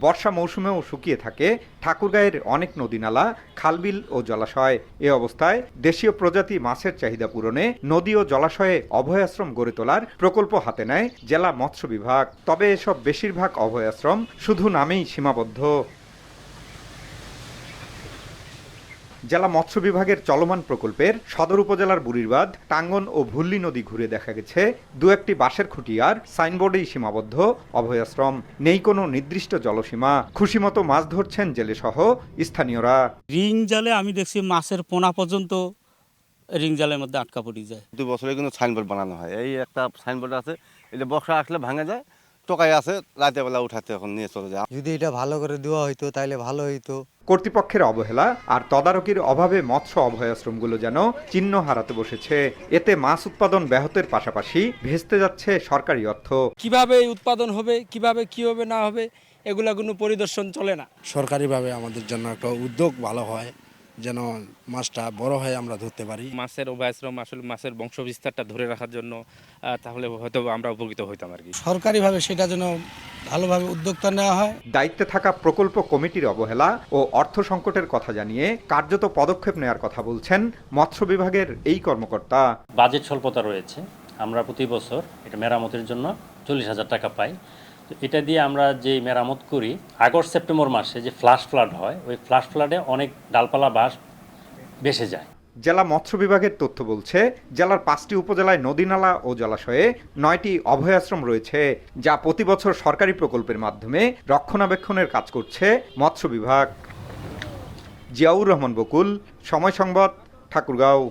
বর্ষা মৌসুমেও শুকিয়ে থাকে। ঠাকুরগাঁয়ের অনেক নদীনালা, খালবিল ও জলাশয়। এ অবস্থায় দেশীয় প্রজাতি মাছের চাহিদা পূরণে নদী ও জলাশয়ে অভয়াশ্রম গড়ে তোলার প্রকল্প হাতে নেয় জেলা মৎস্য বিভাগ। তবে এসব বেশিরভাগ অভয়াশ্রম শুধু নামেই সীমাবদ্ধ। জেলা মৎস্য বিভাগের চলমান প্রকল্পের সদর উপজেলার বুড়িরবাদ টাঙ্গন ও ভুল্লি নদী ঘুরে দেখা গেছে দু একটি বাঁশের খুঁটিয়ার সাইনবোর্ডেই সীমাবদ্ধ অভয়াশ্রম। নেই কোনো নির্দিষ্ট জলসীমা। খুশি মতো মাছ ধরছেন জেলেসহ স্থানীয়রা। রিং জালে আমি দেখছি মাছের পোনা পর্যন্ত রিং জালের মধ্যে আটকা পড়ে যায়। দুই বছরে কিন্তু সাইনবোর্ড বানানো হয়। এই একটা সাইনবোর্ড আছে যে বর্ষা আসলে ভাঙে যায় টোকাই আছে রাতের বেলা উঠাতে এখন নিয়ে চলে যায় যদি এটা ভালো করে দেওয়া হইতো তাহলে ভালো হইতো। কর্তৃপক্ষের অবহেলা আর তদারকির অভাবে মৎস্য অভয়াশ্রমগুলো যেন চিহ্ন হারাতে বসেছে এতে মাছ উৎপাদন ব্যাহতের পাশাপাশি ভেস্তে যাচ্ছে সরকারি অর্থ। কীভাবে উৎপাদন হবে কীভাবে কি হবে না হবে এগুলা কোনো পরিদর্শন চলে না। সরকারিভাবে আমাদের জন্য একটা উদ্যোগ ভালো হয়। যেন মাছটা বড় হয় আমরা ধরতে পারি। মাছের অভয়াশ্রম আসলে মাছের বংশ বিস্তারটা ধরে রাখার জন্য তাহলে হয়তো আমরা উপকৃত হইতাম আর কি। সরকারিভাবে সেটা যেন ভালোভাবে উদ্যোক্তা নেওয়া হয়। দায়িত্বে থাকা প্রকল্প কমিটির অবহেলা ও অর্থ সংকটের কথা জানিয়ে কার্যত পদক্ষেপ নেওয়ার কথা বলছেন মৎস্য বিভাগের এই কর্মকর্তা। বাজেট স্বল্পতা রয়েছে। আমরা প্রতি বছর এটা মেরামতের জন্য চল্লিশ হাজার টাকা পাই। তো এটা দিয়ে আমরা যে মেরামত করি, আগস্ট সেপ্টেম্বর মাসে যে ফ্লাশ ফ্লাড হয়, ওই ফ্লাশ ফ্লাডে অনেক ডালপালা বাঁশ বেসে যায়। জেলা মৎস্য বিভাগের তথ্য বলছে, জেলার পাঁচটি উপজেলায় নদীনালা ও জলাশয়ে নয়টি অভয়াশ্রম রয়েছে, যা প্রতি বছর সরকারি প্রকল্পের মাধ্যমে রক্ষণাবেক্ষণের কাজ করছে মৎস্য বিভাগ। জিয়াউর রহমান বকুল, সময় সংবাদ, ঠাকুরগাঁও।